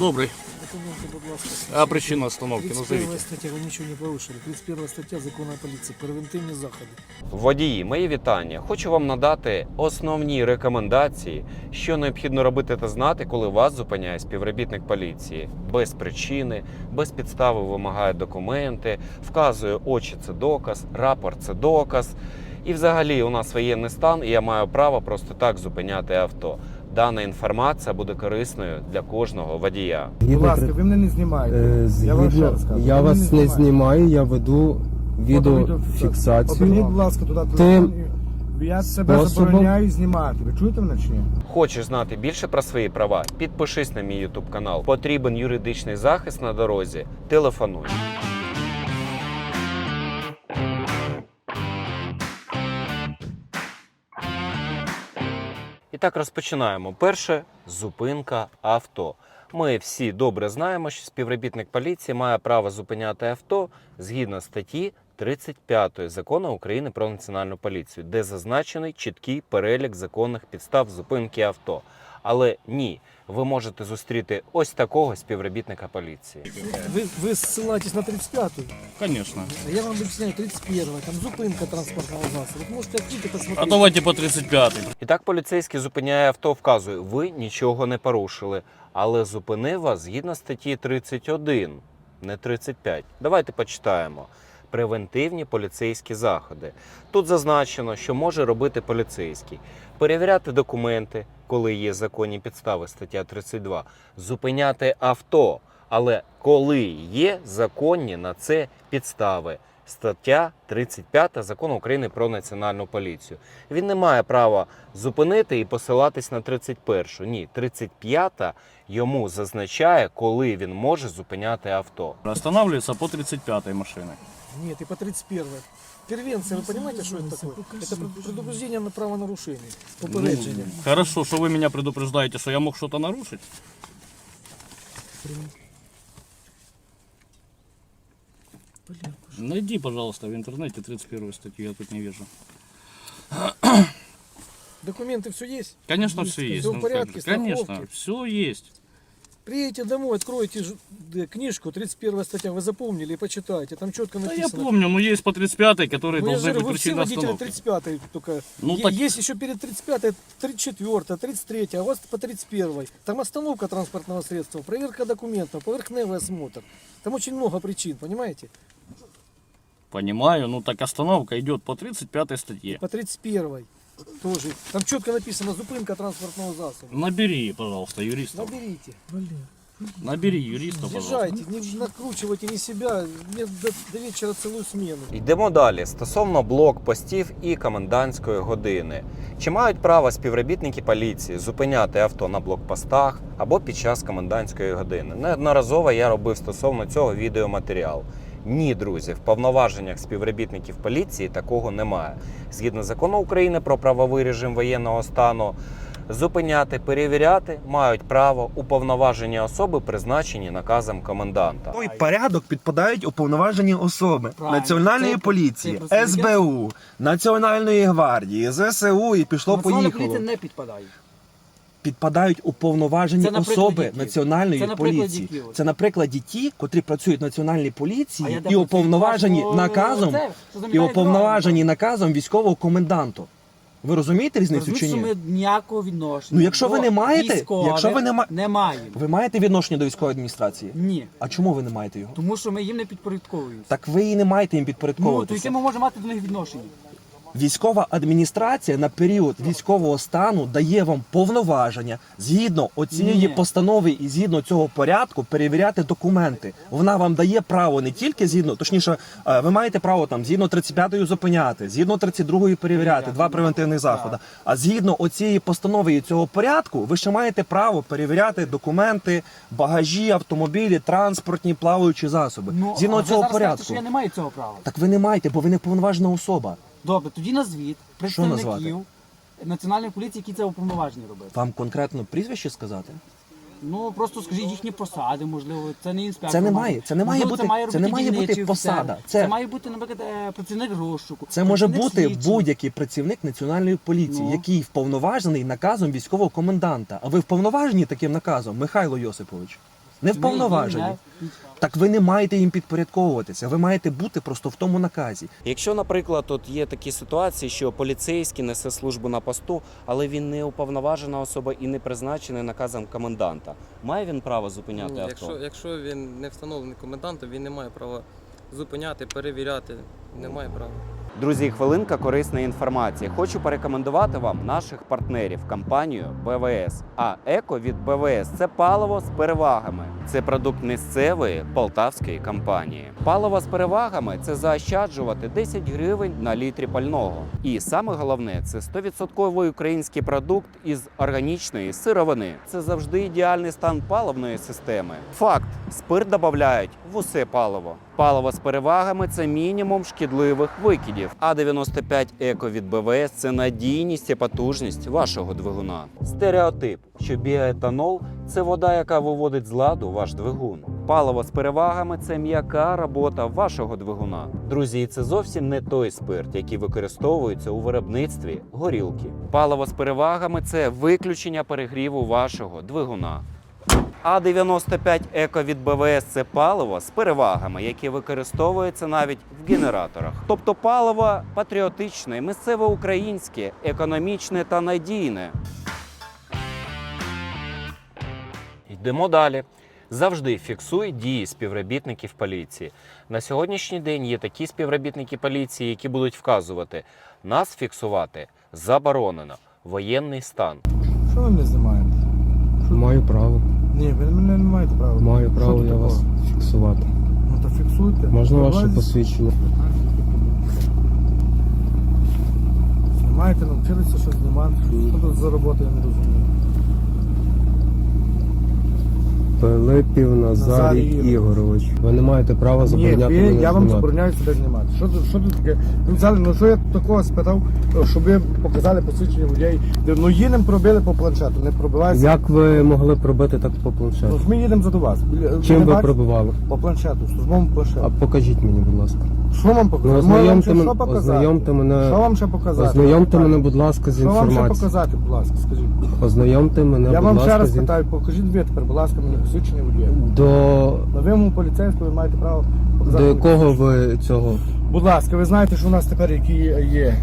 добрий. Документы, будь ласка. А причина остановки 31 назовите. стаття, ви нічого не порушили. 31 стаття закону поліції. Превентивні заходи. Водії, мої вітання. Хочу вам надати основні рекомендації, що необхідно робити та знати, коли вас зупиняє співробітник поліції без причини, без підстави вимагає документи, вказує очі це доказ, рапорт це доказ. І взагалі у нас воєнний стан, і я маю право просто так зупиняти авто. Дана інформація буде корисною для кожного водія. Будь ласка, ви мене не знімаєте. Е, Я вам ще раз кажу. я ви вас не знімаю, я веду Оберніть, відеофіксацію. будь ласка, туди телефон. Я себе способом- забороняю знімати. Ви чуєте мене чи ні? Хочеш знати більше про свої права? Підпишись на мій YouTube канал. Потрібен юридичний захист на дорозі. Телефонуй. Так розпочинаємо. Перше зупинка авто. Ми всі добре знаємо, що співробітник поліції має право зупиняти авто згідно статті 35 закону України про національну поліцію, де зазначений чіткий перелік законних підстав зупинки авто. Але ні, ви можете зустріти ось такого співробітника поліції. Ви, ви ссилаетесь на 35-ю, Конечно. а я вам объясняю 31-ю. Там зупинка транспортного засобу. Ви можете открыть и посмотреть. А давайте по 35 І так поліцейський зупиняє авто, вказує, ви нічого не порушили, але зупинив вас згідно статті 31, не 35. Давайте почитаємо. Превентивні поліцейські заходи. Тут зазначено, що може робити поліцейський. Перевіряти документи, коли є законні підстави, стаття 32, зупиняти авто, але коли є законні на це підстави. Стаття 35 закону України про національну поліцію. Він не має права зупинити і посилатись на 31. Ні, 35 йому зазначає, коли він може зупиняти авто. Останавливается по 35 машины. Нет, и по 31 Первенция, вы понимаете, что это такое? Это пред- предупреждение на правонарушение. Попередження. Хорошо, что вы меня предупреждаете, что я мог что-то нарушить? Найди, пожалуйста, в интернете 31 статью, я тут не вижу. Документы все есть? Конечно, все есть. Всё в ну, порядке, как- Конечно, страховки? все есть. Приедете домой, откроете ж- э, книжку, 31 статья, вы запомнили и почитайте. Там четко Да написано. я помню, но есть по 35 которые Ну, я должны же говорю, быть вы все причиной водители остановки. 35 только. Ну, Е- так- Есть еще перед 35 34 33 а у вас по 31 Там остановка транспортного средства, проверка документов, поверхневый осмотр. Там очень много причин, понимаете? Понимаю, ну так остановка идет по 35 статье. По 31 тоже. Там четко написано зупинка транспортного засобу. Набери, пожалуйста, юриста. Наберите. Набери юриста, пожалуйста. Езжайте, не накручивайте не себя. Мне до, до вечера целую смену. Йдемо далі стосовно блокпостів і комендантської години. Чи мають право співробітники поліції зупиняти авто на блокпостах або під час комендантської години? Неодноразово я робив стосовно цього відеоматеріал. Ні, друзі, в повноваженнях співробітників поліції такого немає. Згідно закону України про правовий режим воєнного стану, зупиняти, перевіряти мають право уповноважені особи, призначені наказом коменданта. Той порядок підпадають уповноважені особи Правильно. Національної Це- поліції, СБУ, Національної гвардії, ЗСУ і пішло поїхало. не підпадає. Підпадають уповноважені Це особи яких? Національної Це поліції. яких? Це на прикладі ті, котрі працюють в Національній поліції і уповноважені Вашого- наказом це, і уповноважені наказом військового коменданту. Ви розумієте різницю чи ні? ми ніякого відношення. Ну, якщо ви не маєте- якщо ви не ма- не маємо. Ви маєте відношення до військової адміністрації? Ні. А чому ви не маєте його? Тому що ми їм не підпорядковуємося. Так ви і не маєте їм Ну, то підпорядковуватися. яке ми можемо мати до них відношення? Військова адміністрація на період військового стану дає вам повноваження згідно оцієї постанови і згідно цього порядку перевіряти документи. Вона вам дає право не тільки згідно, точніше, е, ви маєте право там згідно 35-ї зупиняти, згідно 32-ї перевіряти, два превентивних заходи. А згідно оцієї постанови і цього порядку, ви ще маєте право перевіряти документи, багажі, автомобілі, транспортні, плаваючі засоби. Ну, згідно ви цього зараз порядку. кажете, що я не маю цього права. Так ви не маєте, бо ви не повноважена особа. Добре, тоді назвіть назвати? представників національної поліції, які це уповноважені робити. Вам конкретно прізвище сказати? Ну просто скажіть їхні посади, можливо, це не інспектор. Це не має. це не має Можливо, бути- це не робити має бути дільничий посада. Це- Це має бути, наприклад, е, працівник розшуку. Це може працівник бути слідчий. будь-який працівник національної поліції, Ну. який вповноважений наказом військового коменданта. А ви вповноважені таким наказом, Михайло Йосипович? Не вповноважені. Так ви не маєте їм підпорядковуватися. Ви маєте бути просто в тому наказі. Якщо, наприклад, от є такі ситуації, що поліцейський несе службу на посту, але він не уповноважена особа і не призначений наказом коменданта, має він право зупиняти Ні, авто? якщо, якщо він не встановлений комендантом, він не має права зупиняти, перевіряти. Не має права. Друзі, хвилинка корисної інформації. Хочу порекомендувати вам наших партнерів компанію БВС. А еко від БВС це паливо з перевагами. Це продукт місцевої полтавської компанії. Паливо з перевагами це заощаджувати 10 гривень на літрі пального. І саме головне це 100% український продукт із органічної сировини. Це завжди ідеальний стан паливної системи. Факт: спирт додають в усе паливо. Паливо з перевагами це мінімум шкідливих викидів. А 95 еко від БВС це надійність і потужність вашого двигуна. Стереотип, що біоетанол це вода, яка виводить з ладу ваш двигун. Паливо з перевагами це м'яка робота вашого двигуна. Друзі, це зовсім не той спирт, який використовується у виробництві горілки. Паливо з перевагами це виключення перегріву вашого двигуна. А 95 еко від БВС це паливо з перевагами, яке використовується навіть в генераторах. Тобто паливо патріотичне, місцеве українське, економічне та надійне. Йдемо далі. Завжди фіксуй дії співробітників поліції. На сьогоднішній день є такі співробітники поліції, які будуть вказувати, нас фіксувати заборонено. Воєнний стан. Що ви мене знімаєте? Маю право. Ні, ви мене не маєте права. Маю право я такого? вас фіксувати. Ну то фіксуйте. Можна ваше посвідчення? Знімаєте, навчилися щось знімати. Що тут за робота, я не розумію. Пилипів Назарій Назарій Ігорович. Ви не маєте права Ні, забороняти ви, мене я вам знімати. забороняю себе знімати. Що тут, що тут таке? Ви взяли, ну що я такого спитав, щоб ви показали посвідчення людей. Ну їдемо пробили по планшету, не пробивайся. Як ви могли пробити так по Ну планшету? ж ми їдемо за до вас. Чим не ви бачите? пробивали? По планшету, службовому А покажіть мені, будь ласка. Що вам Ну, показати? Вам мен- що показати? ознайомте мене, Що вам ще показати? ознайомте мене, будь ласка, з Що вам ще інформацією. показати, будь ласка, скажіть. Ознайомте мене, Я будь вам ще ласка, раз з питаю, покажіть ви тепер, будь ласка, мені посвідчення водія. До, На вимогу поліцейського ви маєте право показати. до мені якого ви цього? Будь ласка, ви знаєте, що у нас тепер який є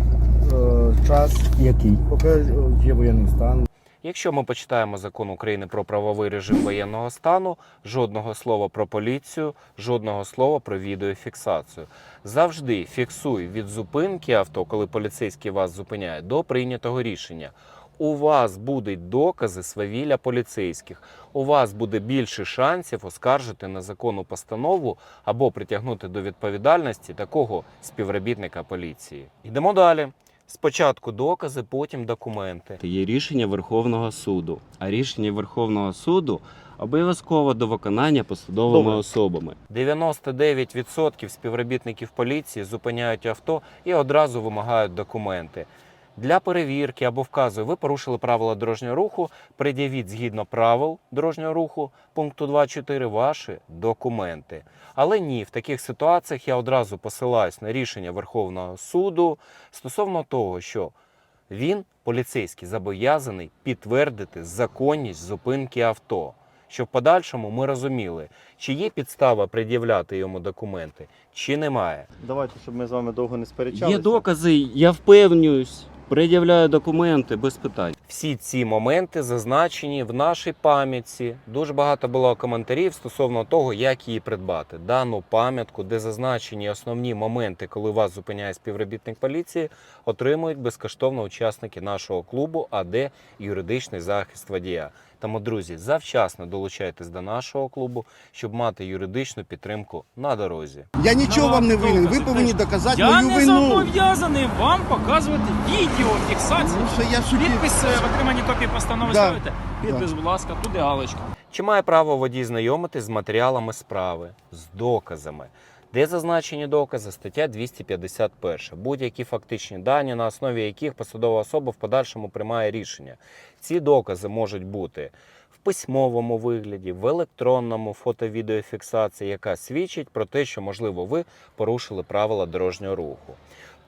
е, час, Який? поки е, є воєнний стан. Якщо ми почитаємо закон України про правовий режим воєнного стану, жодного слова про поліцію, жодного слова про відеофіксацію. Завжди фіксуй від зупинки авто, коли поліцейський вас зупиняє, до прийнятого рішення. У вас будуть докази свавілля поліцейських. У вас буде більше шансів оскаржити незаконну постанову або притягнути до відповідальності такого співробітника поліції. Йдемо далі. Спочатку докази, потім документи. Є рішення Верховного суду. А рішення Верховного суду обов'язково до виконання посадовими Добре. особами. 99% співробітників поліції зупиняють авто і одразу вимагають документи. Для перевірки або вказує, ви порушили правила дорожнього руху, пред'явіть згідно правил дорожнього руху пункту 2.4 ваші документи. Але ні, в таких ситуаціях я одразу посилаюсь на рішення Верховного суду стосовно того, що він, поліцейський, зобов'язаний підтвердити законність зупинки авто. Щоб в подальшому ми розуміли, чи є підстава пред'являти йому документи, чи немає. Давайте, щоб ми з вами довго не сперечалися. Є докази, я впевнююсь, пред'являю документи без питань. Всі ці моменти зазначені в нашій пам'ятці. Дуже багато було коментарів стосовно того, як її придбати. Дану пам'ятку, де зазначені основні моменти, коли вас зупиняє співробітник поліції, отримують безкоштовно учасники нашого клубу АД юридичний захист водія. Тому, друзі, завчасно долучайтесь до нашого клубу, щоб мати юридичну підтримку на дорозі. Я нічого вам не винен. Ви повинні доказати Я мою не зобов'язаний вам показувати відеофіксацію. Ну, що я шутів. Підпис в отриманні копії постанови Да. ставите. Підпис, будь ласка, туди галочка. Чи має право водій знайомитись з матеріалами справи, з доказами? Де зазначені докази? Стаття 251. Будь-які фактичні дані, на основі яких посадова особа в подальшому приймає рішення. Ці докази можуть бути в письмовому вигляді, в електронному фото-відеофіксації, яка свідчить про те, що, можливо, ви порушили правила дорожнього руху.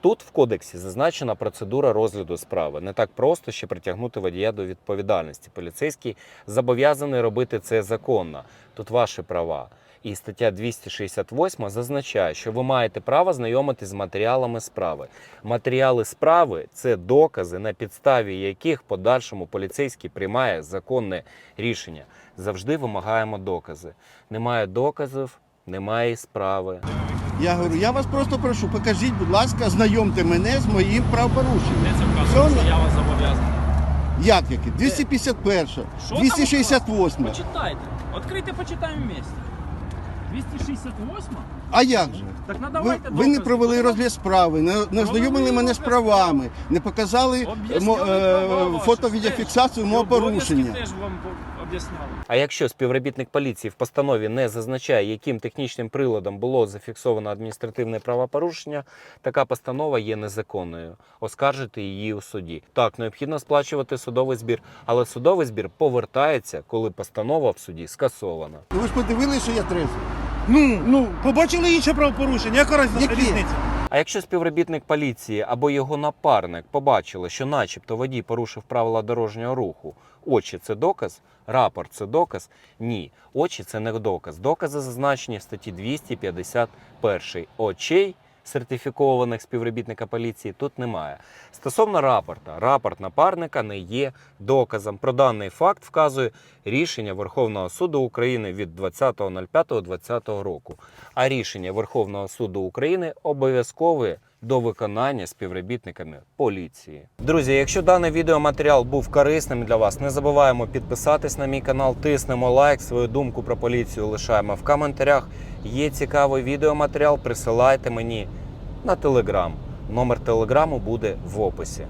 Тут в кодексі зазначена процедура розгляду справи. Не так просто ще притягнути водія до відповідальності. Поліцейський зобов'язаний робити це законно. Тут ваші права. І стаття 268 зазначає, що ви маєте право знайомитись з матеріалами справи. Матеріали справи це докази, на підставі яких в подальшому поліцейський приймає законне рішення. Завжди вимагаємо докази. Немає доказів, немає справи. Я говорю, я вас просто прошу, покажіть, будь ласка, знайомте мене з моїм правопорушенням. Де це вказано, що я вас зобов'язаний? Як яке? 251, Що там 268. Почитайте. Відкрийте, почитаємо вместе. 268? А як же? Так Ви, надавайте ви не провели розгляд справи, не, не ознайомили мене з правами, не показали мо, е, фото-відеофіксацію мого порушення. теж вам по- об'ясняли. А якщо співробітник поліції в постанові не зазначає, яким технічним приладом було зафіксовано адміністративне правопорушення, така постанова є незаконною. Оскаржити її у суді. Так, необхідно сплачувати судовий збір, але судовий збір повертається, коли постанова в суді скасована. Ви ж подивилися, що я трезвий? Ну, ну, побачили інше правопорушення, яка Які? різниця? А якщо співробітник поліції або його напарник побачили, що, начебто, водій порушив правила дорожнього руху, очі це доказ, рапорт це доказ? Ні, очі це не доказ. Докази зазначені в статті 251. Очей сертифікованих співробітника поліції тут немає. Стосовно рапорта, рапорт напарника не є доказом. Про даний факт вказує рішення Верховного суду України від 20.05.2020 року. А рішення Верховного суду України обов'язкове до виконання співробітниками поліції. Друзі, якщо даний відеоматеріал був корисним для вас, не забуваємо підписатись на мій канал, тиснемо лайк, свою думку про поліцію лишаємо в коментарях. Є цікавий відеоматеріал, присилайте мені на телеграм. Номер телеграму буде в описі.